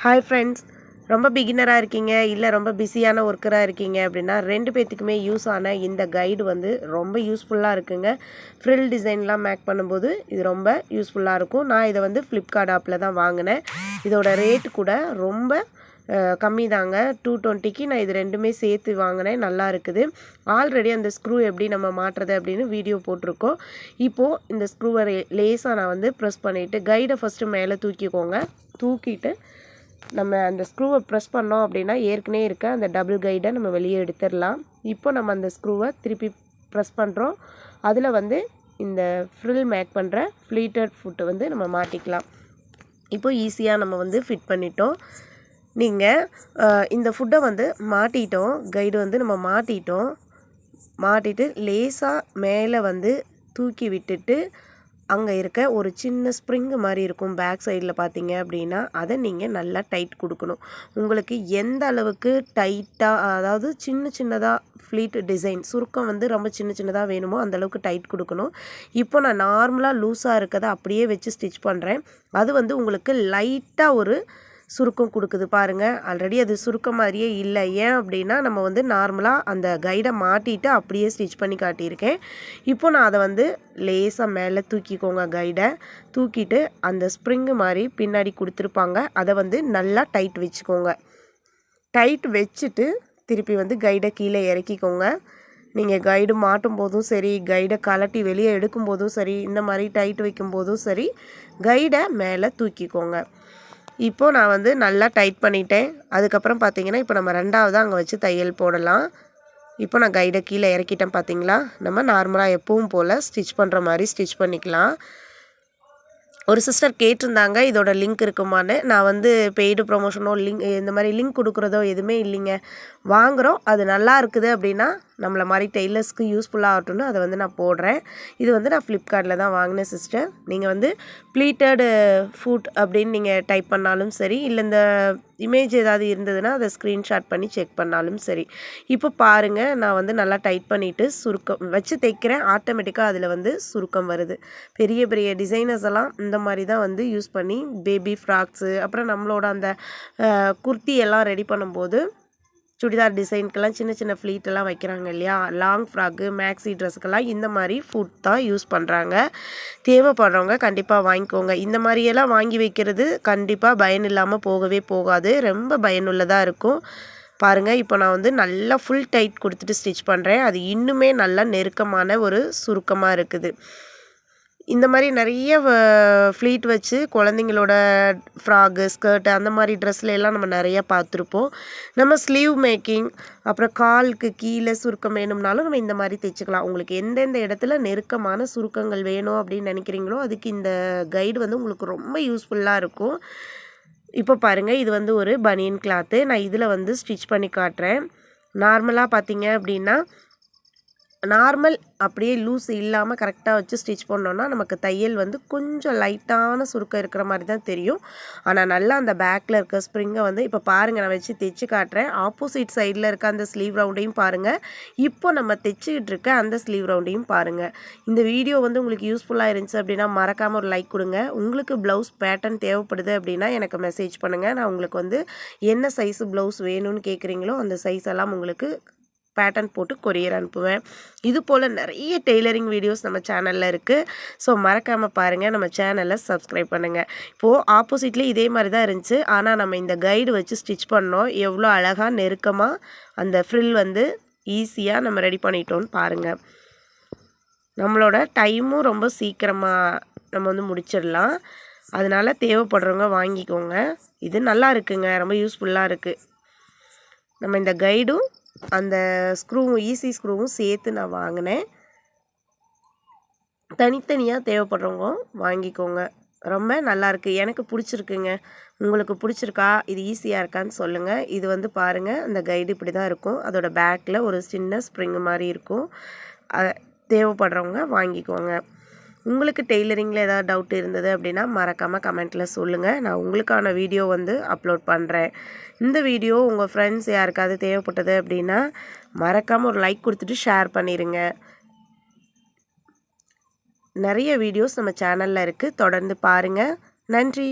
Hi friends ரொம்ப பிகினராக இருக்கீங்க இல்லை ரொம்ப பிஸியான ஒர்க்கராக இருக்கீங்க அப்படின்னா ரெண்டு பேர்த்துக்குமே யூஸ் ஆன இந்த கைடு வந்து ரொம்ப யூஸ்ஃபுல்லாக இருக்குங்க. ஃப்ரில் டிசைன்லாம் மேக் பண்ணும்போது இது ரொம்ப யூஸ்ஃபுல்லாக இருக்கும். நான் இதை வந்து ஃப்ளிப்கார்ட் ஆப்பில் தான் வாங்கினேன். இதோட ரேட் கூட ரொம்ப கம்மி தாங்க டூ டுவெண்ட்டிக்கு நான் இது ரெண்டுமே சேர்த்து வாங்கினேன். நல்லா இருக்குது. ஆல்ரெடி அந்த ஸ்க்ரூ எப்படி நம்ம மாட்டுறது அப்படின்னு வீடியோ போட்டிருக்கோம். இப்போது இந்த ஸ்க்ரூவை லேஸாக நான் வந்து ப்ரெஸ் பண்ணிவிட்டு கைடை ஃபஸ்ட்டு மேலே தூக்கிக்கோங்க. தூக்கிட்டு நம்ம அந்த ஸ்க்ரூவை ப்ரெஸ் பண்ணோம் அப்படின்னா ஏற்கனவே இருக்க அந்த டபுள் கைடை நம்ம வெளியே எடுத்துடலாம். இப்போ நம்ம அந்த ஸ்க்ரூவை திருப்பி ப்ரெஸ் பண்ணுறோம் அதில் வந்து இந்த ஃப்ரில் மேக் பண்ணுற ஃப்ளீட்டட் ஃபுட்டை வந்து நம்ம மாட்டிக்கலாம். இப்போ ஈஸியாக நம்ம வந்து ஃபிட் பண்ணிட்டோம். நீங்கள் இந்த ஃபுட்டை வந்து மாட்டிட்டோம். கைடு வந்து நம்ம மாட்டிட்டோம். மாட்டிட்டு லேசாக மேலே வந்து தூக்கி விட்டுட்டு அங்கே இருக்க ஒரு சின்ன ஸ்ப்ரிங்கு மாதிரி இருக்கும். பேக் சைடில் பார்த்தீங்க அப்படின்னா அதை நீங்கள் நல்லா டைட் கொடுக்கணும். உங்களுக்கு எந்த அளவுக்கு டைட்டாக அதாவது சின்ன சின்னதாக ஃப்ளீட் டிசைன் சுருக்கம் வந்து ரொம்ப சின்ன சின்னதாக வேணுமோ அந்தளவுக்கு டைட் கொடுக்கணும். இப்போ நான் நார்மலாக லூஸாக இருக்கதை அப்படியே வச்சு ஸ்டிச் பண்ணுறேன் அது வந்து உங்களுக்கு லைட்டாக ஒரு சுருக்கம் கொடுக்குது பாருங்கள் ஆல்ரெடி அது சுருக்கம் மாதிரியே இல்லை. ஏன் அப்படின்னா நம்ம வந்து நார்மலாக அந்த கைடை மாட்டிட்டு அப்படியே ஸ்டிச் பண்ணி காட்டியிருக்கேன். இப்போ நான் அதை வந்து லேசாக மேலே தூக்கிக்கோங்க கைடை தூக்கிட்டு அந்த ஸ்ப்ரிங்கு மாதிரி பின்னாடி கொடுத்துருப்பாங்க. அதை வந்து நல்லா டைட் வச்சுக்கோங்க. டைட் வச்சுட்டு திருப்பி வந்து கைடை கீழே இறக்கிக்கோங்க. நீங்கள் கைடு மாட்டும் போதும் சரி கைடை கலட்டி வெளியே எடுக்கும் போதும் சரி இந்த மாதிரி டைட் வைக்கும் போதும் சரி கைடை மேலே தூக்கிக்கோங்க. இப்போது நான் வந்து நல்லா டைட் பண்ணிட்டேன். அதுக்கப்புறம் பார்த்தீங்கன்னா இப்போ நம்ம ரெண்டாவது அங்கே வச்சு தையல் போடலாம். இப்போ நான் கைடை கீழே இறக்கிட்டேன் பார்த்தீங்களா நம்ம நார்மலாக எப்பவும் போல் ஸ்டிச் பண்ணுற மாதிரி ஸ்டிச் பண்ணிக்கலாம். ஒரு சிஸ்டர் கேட்டிருந்தாங்க இதோட லிங்க் இருக்குமான்னு. நான் வந்து பெய்டு ப்ரொமோஷனோ லிங்க் இந்த மாதிரி லிங்க் கொடுக்குறதோ எதுவுமே இல்லைங்க. வாங்குகிறோம் அது நல்லா இருக்குது அப்படின்னா நம்மளை மாதிரி டெய்லர்ஸ்க்கு யூஸ்ஃபுல்லாக ஆகட்டும்னு அதை வந்து நான் போடுறேன். இது வந்து நான் ஃப்ளிப்கார்ட்டில் தான் வாங்கினேன் சிஸ்டர் நீங்கள் வந்து ப்ளீட்டடு ஃபுட் அப்படின்னு நீங்கள் டைப் பண்ணாலும் சரி இல்லை இந்த இமேஜ் ஏதாவது இருந்ததுன்னா அதை ஸ்க்ரீன்ஷாட் பண்ணி செக் பண்ணாலும் சரி. இப்போ பாருங்கள் நான் வந்து நல்லா டைட் பண்ணிவிட்டு சுருக்கம் வச்சு தைக்கிறேன். ஆட்டோமேட்டிக்காக அதில் வந்து சுருக்கம் வருது. பெரிய பெரிய டிசைனர்ஸ் எல்லாம் இந்த மாதிரி தான் வந்து யூஸ் பண்ணி பேபி ஃப்ராக்ஸு அப்புறம் நம்மளோட அந்த குர்த்தி எல்லாம் ரெடி பண்ணும்போது சுடிதார் டிசைனுக்கெல்லாம் சின்ன சின்ன ஃப்ளீட்டெல்லாம் வைக்கிறாங்க இல்லையா? லாங் ஃப்ராக்கு மேக்ஸி ட்ரெஸ்ஸுக்கெல்லாம் இந்த மாதிரி ஃபுட் தான் யூஸ் பண்ணுறாங்க தேவைப்படுறவங்க கண்டிப்பாக வாங்கிக்கோங்க. இந்த மாதிரியெல்லாம் வாங்கி வைக்கிறது கண்டிப்பாக பயன் இல்லாமல் போகவே போகாது. ரொம்ப பயனுள்ளதாக இருக்கும். பாருங்கள் இப்போ நான் வந்து நல்லா ஃபுல் டைட் கொடுத்துட்டு ஸ்டிச் பண்ணுறேன் அது இன்னுமே நல்லா நெருக்கமான ஒரு சுருக்கமாக இருக்குது. இந்த மாதிரி நிறைய ஃப்ளீட் வச்சு குழந்தைங்களோட ஃப்ராகு ஸ்கர்ட்டு அந்த மாதிரி ட்ரெஸ்ல எல்லாம் நம்ம நிறையா பார்த்துருப்போம். நம்ம ஸ்லீவ் மேக்கிங் அப்புறம் காலுக்கு கீழே சுருக்கம் வேணும்னாலும் நம்ம இந்த மாதிரி தைச்சிக்கலாம். உங்களுக்கு எந்தெந்த இடத்துல நெருக்கமான சுருக்கங்கள் வேணும் அப்படின்னு நினைக்கிறீங்களோ அதுக்கு இந்த கைடு வந்து உங்களுக்கு ரொம்ப யூஸ்ஃபுல்லாக இருக்கும். இப்போ பாருங்கள் இது வந்து ஒரு பனியன் கிளாத்து நான் இதில் வந்து ஸ்டிச் பண்ணி காட்டுறேன். நார்மலாக பார்த்தீங்க அப்படின்னா நார்மல் அப்படியே லூஸ் இல்லாமல் கரெக்டாக வச்சு ஸ்டிச் பண்ணோன்னா நமக்கு தையல் வந்து கொஞ்சம் லைட்டான சுருக்கம் இருக்கிற மாதிரி தான் தெரியும். ஆனால் நல்லா அந்த பேக்கில் இருக்க ஸ்ப்ரிங்கை வந்து இப்போ பாருங்கள் நான் வச்சு தைச்சு காட்டுறேன். ஆப்போசிட் சைடில் இருக்க அந்த ஸ்லீவ் ரவுண்டையும் பாருங்கள் இப்போ நம்ம தைச்சிக்கிட்டு இருக்க அந்த ஸ்லீவ் ரவுண்டையும் பாருங்கள் இந்த வீடியோ வந்து உங்களுக்கு யூஸ்ஃபுல்லாக இருந்துச்சு அப்படின்னா மறக்காமல் ஒரு லைக் கொடுங்க. உங்களுக்கு ப்ளவுஸ் பேட்டர்ன் தேவைப்படுது அப்படின்னா எனக்கு மெசேஜ் பண்ணுங்கள் நான் உங்களுக்கு வந்து என்ன சைஸ் ப்ளவுஸ் வேணும்னு கேட்குறீங்களோ அந்த சைஸ் எல்லாம் உங்களுக்கு பேட்டர்ன் போட்டு கொரியர் அனுப்புவேன். இது போல் நிறைய டெய்லரிங் வீடியோஸ் நம்ம சேனலில் இருக்குது ஸோ மறக்காமல் பாருங்கள் நம்ம சேனலை சப்ஸ்கிரைப் பண்ணுங்கள் இப்போது ஆப்போசிட்லேயே இதே மாதிரி தான் இருந்துச்சு. ஆனால் நம்ம இந்த கைடு வச்சு ஸ்டிச் பண்ணோம். எவ்வளோ அழகாக நெருக்கமாக அந்த ஃப்ரில் வந்து ஈஸியாக நம்ம ரெடி பண்ணிட்டோன்னு பாருங்கள் நம்மளோட டைமும் ரொம்ப சீக்கிரமாக நம்ம வந்து முடிச்சிடலாம். அதனால் தேவைப்படுறவங்க வாங்கிக்கோங்க. இது நல்லா இருக்குங்க. ரொம்ப யூஸ்ஃபுல்லாக இருக்குது நம்ம இந்த கைடும் அந்த ஸ்க்ரூவும் ஈஸி ஸ்க்ரூவும் சேர்த்து நான் வாங்கினேன். தனித்தனியாக தேவைப்படுறவங்க வாங்கிக்கோங்க. ரொம்ப நல்லாயிருக்கு எனக்கு பிடிச்சிருக்குங்க. உங்களுக்கு பிடிச்சிருக்கா? இது ஈஸியாக இருக்கான்னு சொல்லுங்கள் இது வந்து பாருங்கள் அந்த கைடு இப்படி தான் இருக்கும். அதோட பேக்கில் ஒரு சின்ன ஸ்ப்ரிங் மாதிரி இருக்கும். தேவைப்படுறவங்க வாங்கிக்கோங்க. உங்களுக்கு டெய்லரிங்கில் ஏதாவது டவுட் இருந்தது அப்படின்னா மறக்காமல் கமெண்ட்டில் சொல்லுங்கள் நான் உங்களுக்கான வீடியோ வந்து அப்லோட் பண்ணுறேன் இந்த வீடியோ உங்கள் ஃப்ரெண்ட்ஸ் யாருக்காவது தேவைப்பட்டது அப்படின்னா மறக்காமல் ஒரு லைக் கொடுத்துட்டு ஷேர் பண்ணிடுங்க நிறைய வீடியோஸ் நம்ம சேனலில் இருக்குது தொடர்ந்து பாருங்கள் நன்றி.